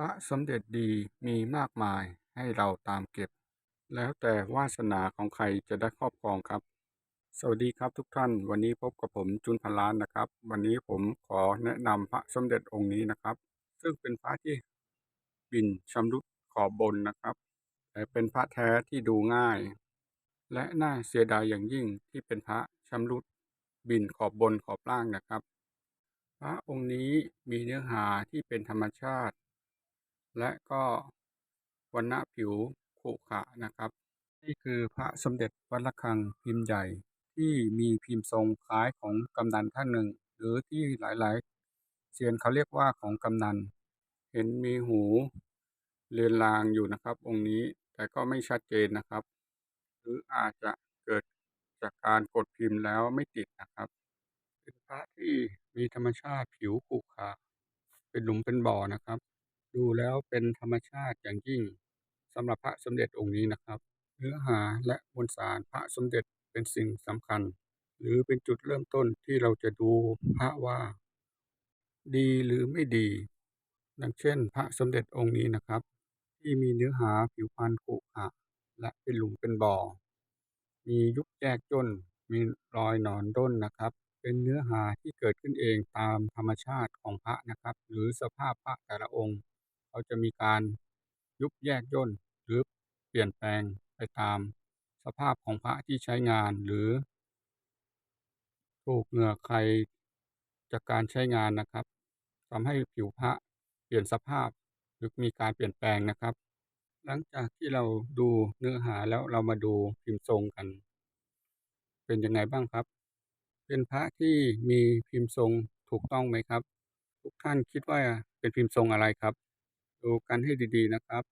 พระสมเด็จดีมีมากมายให้เราตามเก็บ แล้วแต่วาสนาของใครจะได้ครอบครองครับ สวัสดีครับทุกท่านวันนี้พบกับผมจุนพันล้านนะครับ วันนี้ผมขอแนะนำพระสมเด็จองค์นี้นะครับ ซึ่งเป็นพระที่บินชำรุดขอบบนนะครับ แต่เป็นพระแท้ที่ดูง่าย และน่าเสียดายอย่างยิ่งที่เป็นพระชำรุดบินขอบบนขอบล่างนะครับ พระองค์นี้มีเนื้อหาที่เป็นธรรมชาติ และก็วันณะผิวขรุขระนะครับ นี่คือพระสมเด็จวัดระฆังพิมพ์ใหญ่ที่มีพิมพ์ทรงคล้ายของกำนันท่านหนึ่ง หรือที่หลายๆเซียนเขาเรียกว่าของกำนัน เห็นมีหูเลือนลางอยู่นะครับ องค์นี้แต่ก็ไม่ชัดเจนนะครับ หรืออาจจะเกิดจากการกดพิมพ์แล้วไม่ติดนะครับเป็นพระที่มีธรรมชาติผิวขรุขระเป็นหลุมเป็นบ่อนะครับ ดูแล้วเป็นธรรมชาติอย่างยิ่งสำหรับพระสมเด็จองค์นี้นะครับ เนื้อหาและมวลสารพระสมเด็จเป็นสิ่งสำคัญ หรือเป็นจุดเริ่มต้นที่เราจะดูพระว่า ดีหรือไม่ดี ดังเช่น พระสมเด็จองค์นี้นะครับ ที่มีเนื้อหาผิวพรรณขุขะและเป็นหลุมเป็นบ่อ มียุบแยกย่นมีรอยหนอนด้นนะครับ เป็นเนื้อหาที่เกิดขึ้นเองตามธรรมชาติของพระนะครับ หรือสภาพพระแต่ละองค์ เขาจะมีการยุบแยกย่นหรือเปลี่ยนแปลงไปตามสภาพของพระที่ใช้งานหรือ ถูกเหงื่อใครจากการใช้งานนะครับทำให้ผิวพระเปลี่ยนสภาพหรือมีการเปลี่ยนแปลงนะครับ หลังจากที่เราดูเนื้อหาแล้วเรามาดูพิมพ์ทรงกัน เป็นยังไงบ้างครับ เป็นพระที่มีพิมพ์ทรงถูกต้องไหมครับ ทุกท่านคิดว่าเป็นพิมพ์ทรงอะไรครับ ดูกันให้ดีๆนะครับ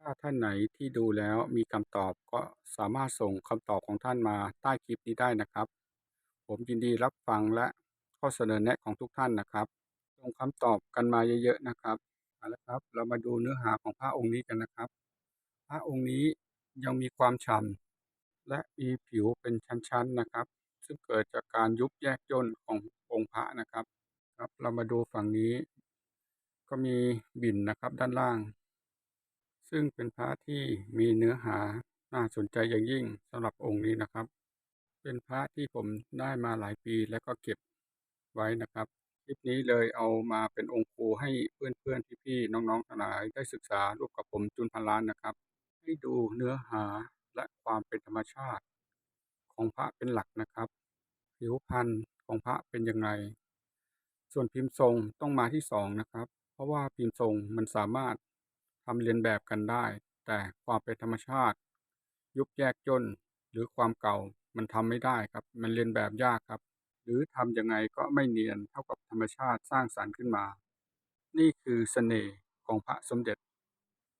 ถ้าท่านไหนที่ดูแล้วมีคำตอบก็สามารถส่งคำตอบของท่านมาใต้คลิปนี้ได้นะครับ ผมยินดีรับฟังและข้อเสนอแนะของทุกท่านนะครับส่งคำตอบกันมาเยอะๆนะครับเอาละครับ เรามาดูเนื้อหาของพระองค์นี้กันนะครับ พระองค์นี้ยังมีความฉ่ำและมีผิวเป็นชั้นๆนะครับ ซึ่งเกิดจากการยุบแยกย่นขององค์พระนะครับครับ เรามาดูฝั่งนี้ ก็มีบินนะครับด้านล่าง ซึ่งเป็นพระที่มีเนื้อหาน่าสนใจอย่างยิ่งสำหรับองค์นี้นะครับ เป็นพระที่ผมได้มาหลายปีแล้วก็เก็บไว้นะครับคลิปนี้เลยเอามาเป็นองค์ครูให้เพื่อนๆพี่ๆน้องๆทั้งหลายได้ศึกษาร่วมกับผมจุนพันล้านนะครับ ให้ดูเนื้อหาและความเป็นธรรมชาติ ของพระเป็นหลักนะครับ ผิวพรรณของพระเป็นยังไงส่วนพิมพ์ทรงต้องมาที่สองนะครับ เพราะว่าพิมพ์ทรงมันสามารถทำเรียนแบบกันได้ แต่ความเป็นธรรมชาติ ยุบแยกย่นหรือความเก่ามันทำไม่ได้ครับ มันเรียนแบบยากครับ หรือทำยังไงก็ไม่เนียนเท่ากับธรรมชาติสร้างสรรค์ขึ้นมา นี่คือเสน่ห์ของพระสมเด็จ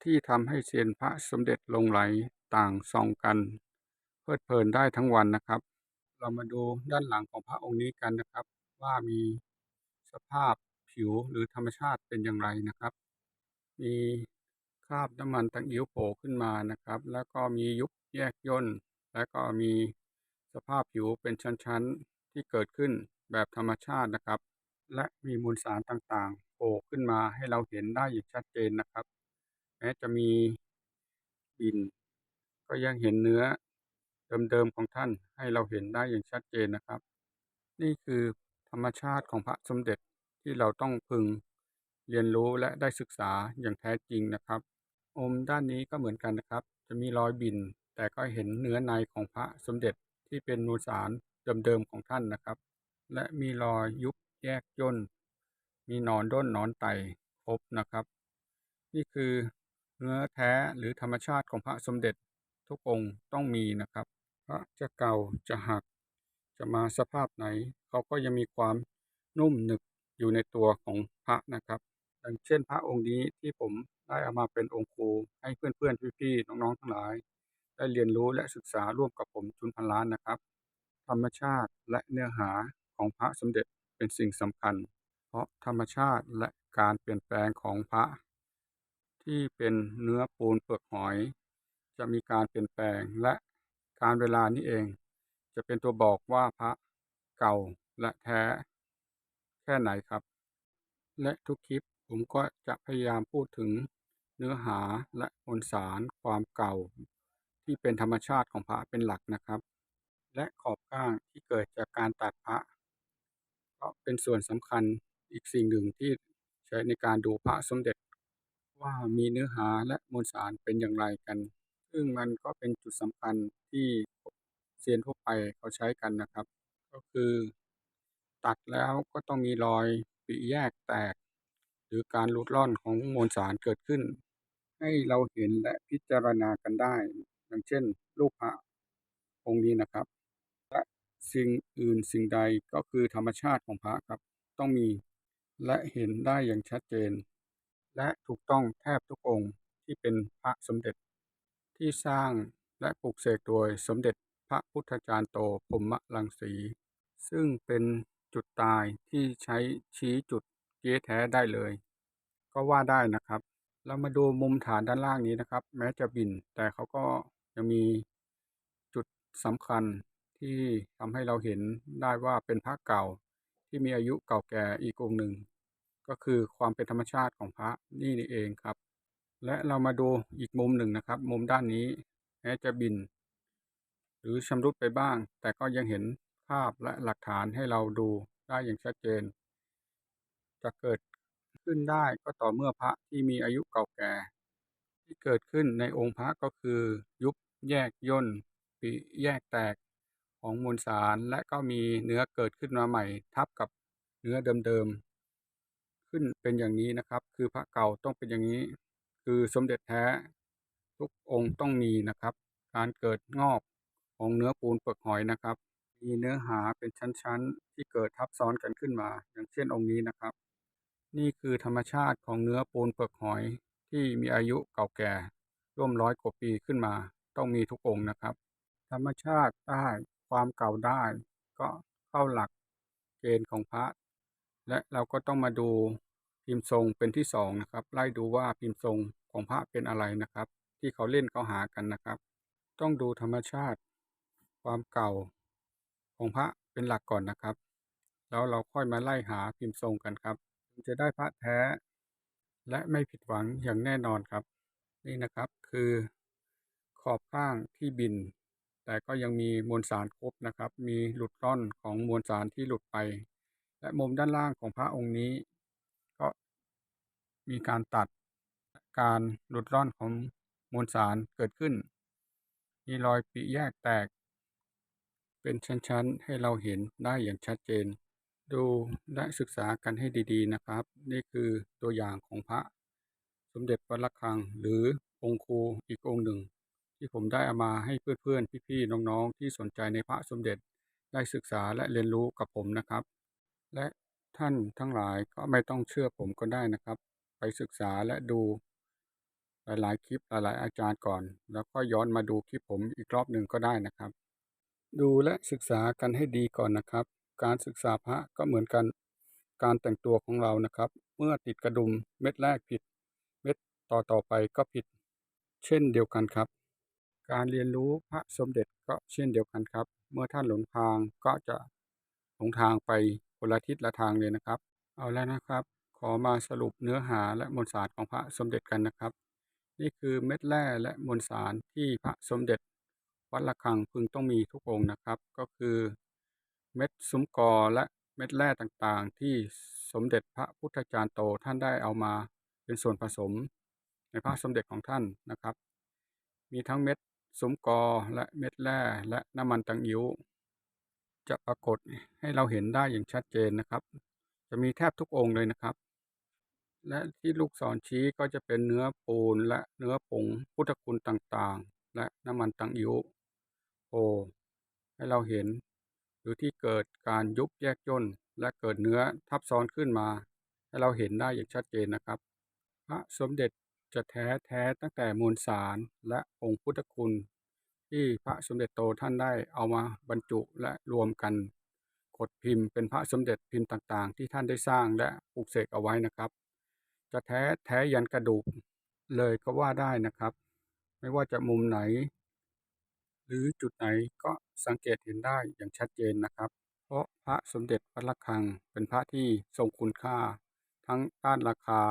ที่ทำให้เซียนพระสมเด็จลงไหลต่างส่องกัน เพลิดเพลินได้ทั้งวันนะครับ เรามาดูด้านหลังของพระองค์นี้กันนะครับ ว่ามีสภาพ ผิวหรือธรรมชาติเป็นอย่างไรนะครับ มีคราบน้ำมันตังอิ๋วโผล่ขึ้นมานะครับ แล้วก็มียุบแยกย่น และก็มีสภาพผิวเป็นชั้นๆที่เกิดขึ้นแบบธรรมชาตินะครับ และมีมวลสารต่างๆโผล่ขึ้นมาให้เราเห็นได้อย่างชัดเจนนะครับ แม้จะมีดิน ก็ยังเห็นเนื้อเดิมๆของท่านให้เราเห็นได้อย่างชัดเจนนะครับ นี่คือธรรมชาติของพระสมเด็จ ที่เราต้องพึงเรียนรู้และได้ศึกษาอย่างแท้จริงนะครับ อมด้านนี้ก็เหมือนกันนะครับ จะมีรอยบิน แต่ก็เห็นเนื้อในของพระสมเด็จที่เป็นมูสารเดิมๆของท่านนะครับ และมีรอยยุบแยกย่น มีนอนด้นนอนไตครบนะครับ นี่คือเนื้อแท้หรือธรรมชาติของพระสมเด็จทุกองค์ต้องมีนะครับ พระจะเก่าจะหัก จะมาสภาพไหน เขาก็ยังมีความนุ่มหนึบ อยู่ในตัวของพระนะครับดังเช่นพระองค์นี้ที่ผมได้เอามาเป็นองค์ครูให้เพื่อนๆพี่ๆน้องๆทั้งหลาย ได้เรียนรู้และศึกษาร่วมกับผมจุนพันล้านนะครับ ธรรมชาติและเนื้อหาของพระสมเด็จเป็นสิ่งสำคัญ เพราะธรรมชาติและการเปลี่ยนแปลงของพระ ที่เป็นเนื้อปูนเปลือกหอย จะมีการเปลี่ยนแปลงและการเวลานี้เอง จะเป็นตัวบอกว่าพระเก่าและแท้ แค่ไหนครับ และทุกคลิปผมก็จะพยายามพูดถึงเนื้อหาและมวลสารความเก่า ที่เป็นธรรมชาติของพระเป็นหลักนะครับ และขอบข้างที่เกิดจากการตัดพระก็เป็นส่วนสำคัญอีกสิ่งหนึ่งที่ใช้ในการดูพระสมเด็จ ว่ามีเนื้อหาและมวลสารเป็นอย่างไรกัน ซึ่งมันก็เป็นจุดสำคัญที่เซียนทั่วไปเขาใช้กันนะครับ ก็คือ ตัดแล้วก็ต้องมีรอยปริแยกแตก หรือการหลุดร่อนของมวลสารเกิดขึ้น ให้เราเห็นและพิจารณากันได้ อย่างเช่น รูปพระองค์นี้นะครับ และสิ่งอื่นสิ่งใดก็คือธรรมชาติของพระครับ ต้องมีและเห็นได้อย่างชัดเจน และถูกต้องแทบทุกองค์ที่เป็นพระสมเด็จ ที่สร้างและปลูกเสกโดยสมเด็จพระพุทธจารย์โตพรหมรังสี ซึ่งเป็น จุดตายที่ใช้ชี้จุดเก๊แท้ได้เลย ก็ว่าได้นะครับ เรามาดูมุมฐานด้านล่างนี้นะครับ แม้จะบินแต่เขาก็ยังมีจุดสำคัญที่ทำให้เราเห็นได้ว่าเป็นพระเก่าที่มีอายุเก่าแก่อีกองหนึ่ง ก็คือความเป็นธรรมชาติของพระนี่นี่เองครับ และเรามาดูอีกมุมหนึ่งนะครับ มุมด้านนี้แม้จะบิน หรือชำรุดไปบ้าง แต่ก็ยังเห็น ภาพและหลักฐานให้เราดูได้อย่างชัดเจน จะเกิดขึ้นได้ก็ต่อเมื่อพระที่มีอายุเก่าแก่ ที่เกิดขึ้นในองค์พระก็คือ ยุบแยกย่นปีแยกแตกของมวลสารและก็มีเนื้อเกิดขึ้นมาใหม่ ทับกับเนื้อเดิมๆขึ้นเป็นอย่างนี้นะครับ คือพระเก่าต้องเป็นอย่างนี้ คือสมเด็จแท้ ทุกองค์ต้องมีนะครับ การเกิดงอกของเนื้อปูนเปลือกหอยนะครับ มีเนื้อหาเป็นชั้นๆ ที่เกิดทับซ้อนกันขึ้นมา อย่างเช่นองค์นี้นะครับ นี่คือธรรมชาติของเนื้อปูนเปลือกหอยที่มีอายุเก่าแก่ ร่วมร้อยกว่าปีขึ้นมา ต้องมีทุกองค์นะครับ ธรรมชาติได้ความเก่าได้ ก็เข้าหลักเกณฑ์ของพระ และเราก็ต้องมาดูพิมพ์ทรงเป็นที่สองนะครับ ไล่ดูว่าพิมพ์ทรงของพระเป็นอะไรนะครับ ที่เขาเล่นเขาหากันนะครับ ต้องดูธรรมชาติ ความเก่า ของพระเป็นหลักก่อนนะครับ แล้วเราค่อยมาไล่หาพิมพ์ทรงกันครับจะได้พระแท้ และไม่ผิดหวังอย่างแน่นอนครับ นี่นะครับคือขอบข้างที่บิน แต่ก็ยังมีมวลสารครบนะครับ มีหลุดร่อนของมวลสารที่หลุดไป และมุมด้านล่างของพระองค์นี้ ก็มีการตัดการหลุดร่อนของมวลสารเกิดขึ้น มีรอยปีแยกแตก เป็นชั้นๆ ให้เราเห็นได้อย่างชัดเจน ดูและศึกษากันให้ดีๆนะครับ นี่คือตัวอย่างของพระ สมเด็จวัดระฆังหรือองค์ครูอีกองค์หนึ่ง ที่ผมได้เอามาให้เพื่อนๆ พี่ๆ น้องๆ ที่สนใจในพระสมเด็จได้ศึกษาและเรียนรู้กับผมนะครับ และท่านทั้งหลายก็ไม่ต้องเชื่อผมก็ได้นะครับ ไปศึกษาและดูหลายๆ คลิปหลายๆ อาจารย์ก่อน แล้วก็ย้อนมาดูคลิปผมอีกรอบหนึ่งก็ได้นะครับ ดูและศึกษากันให้ดีก่อนนะครับ การศึกษาพระก็เหมือนกันการแต่งตัวของเรานะครับ เมื่อติดกระดุมเม็ดแรกผิด เม็ดต่อต่อไปก็ผิด เช่นเดียวกันครับ การเรียนรู้พระสมเด็จก็เช่นเดียวกันครับ เมื่อท่านหลงทางก็จะหลงทางไปคนละทิศละทางเลยนะครับ เอาแล้วนะครับ ขอมาสรุปเนื้อหาและมวลสารของพระสมเด็จกันนะครับ นี่คือเม็ดแร่และมวลสารที่พระสมเด็จ วัดระฆังพึงต้องมีทุกองค์นะครับ ก็คือเม็ดซุ้มกอและเม็ดแร่ต่างๆ ที่สมเด็จพระพุทธจารย์โตท่านได้เอามาเป็นส่วนผสมในพระสมเด็จของท่านนะครับ มีทั้งเม็ดซุ้มกอและเม็ดแร่และน้ำมันตังอิ๋วจะปรากฏให้เราเห็นได้อย่างชัดเจนนะครับ จะมีแทบทุกองค์เลยนะครับ และที่ลูกศรชี้ก็จะเป็นเนื้อปูนและเนื้อผงพุทธคุณต่างๆ และน้ำมันตังอิ๋ว โอให้เราเห็น หรือที่เกิดการยุบแยกย่นและเกิดเนื้อทับซ้อนขึ้นมา ให้เราเห็นได้อย่างชัดเจนนะครับ พระสมเด็จจะแท้แท้ตั้งแต่มวลสารและองค์พุทธคุณ ที่พระสมเด็จโตท่านได้เอามาบรรจุและรวมกันกดพิมพ์เป็นพระสมเด็จพิมพ์ต่างๆ ที่ท่านได้สร้างและปลูกเสกเอาไว้นะครับ จะแท้แท้ยันกระดูกเลยก็ว่าได้นะครับ ไม่ว่าจะมุมไหน หรือจุดไหนก็สังเกตเห็นได้อย่างชัดเจนนะครับ เพราะพระสมเด็จวัดระฆังเป็นพระที่ทรงคุณค่า ทั้งด้านราคา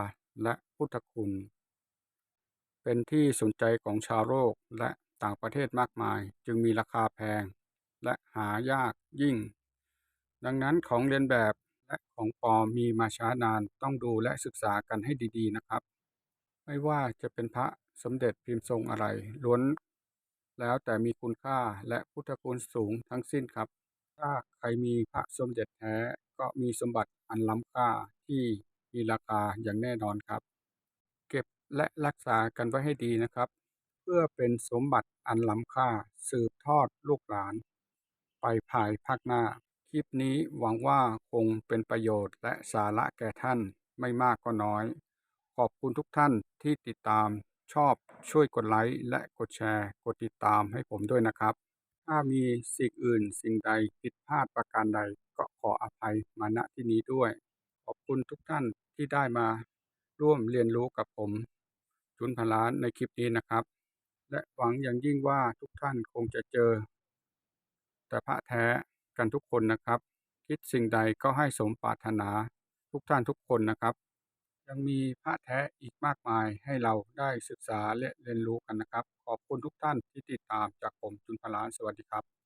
และพุทธคุณ เป็นที่สนใจของชาวโลกและต่างประเทศมากมาย จึงมีราคาแพง และหายากยิ่ง ดังนั้นของเลียนแบบและของปลอมมีมาช้านานต้องดูและศึกษากันให้ดีๆนะครับ ไม่ว่าจะเป็นพระสมเด็จพิมพ์ทรงอะไรล้วน แล้วแต่มีคุณค่าและพุทธคุณสูงทั้งสิ้นครับ ถ้าใครมีพระสมเด็จแท้ก็มีสมบัติอันล้ำค่าที่มีราคาอย่างแน่นอนครับ เก็บและรักษากันไว้ให้ดีนะครับ เพื่อเป็นสมบัติอันล้ำค่าสืบทอดลูกหลาน ไปภายภาคหน้า คลิปนี้หวังว่าคงเป็นประโยชน์และสาระแก่ท่านไม่มากก็น้อย ขอบคุณทุกท่านที่ติดตาม ชอบช่วยกดไลค์และกดแชร์ กดติดตามให้ผมด้วยนะครับ ถ้ามีสิ่งอื่นสิ่งใดผิดพลาดประการใดก็ขออภัยมาณที่นี้ด้วย ขอบคุณทุกท่านที่ได้มาร่วมเรียนรู้กับผมจุนพล้านในคลิปนี้นะครับ และหวังอย่างยิ่งว่าทุกท่านคงจะเจอ แต่พระแท้กันทุกคนนะครับ คิดสิ่งใดก็ให้สมปรารถนาทุกท่านทุกคนนะครับ ยังมีพระแท้อีกมากมายให้เราได้ศึกษาและเรียนรู้กันนะครับ ขอบคุณทุกท่านที่ติดตามจากผมจุนพลานสวัสดีครับ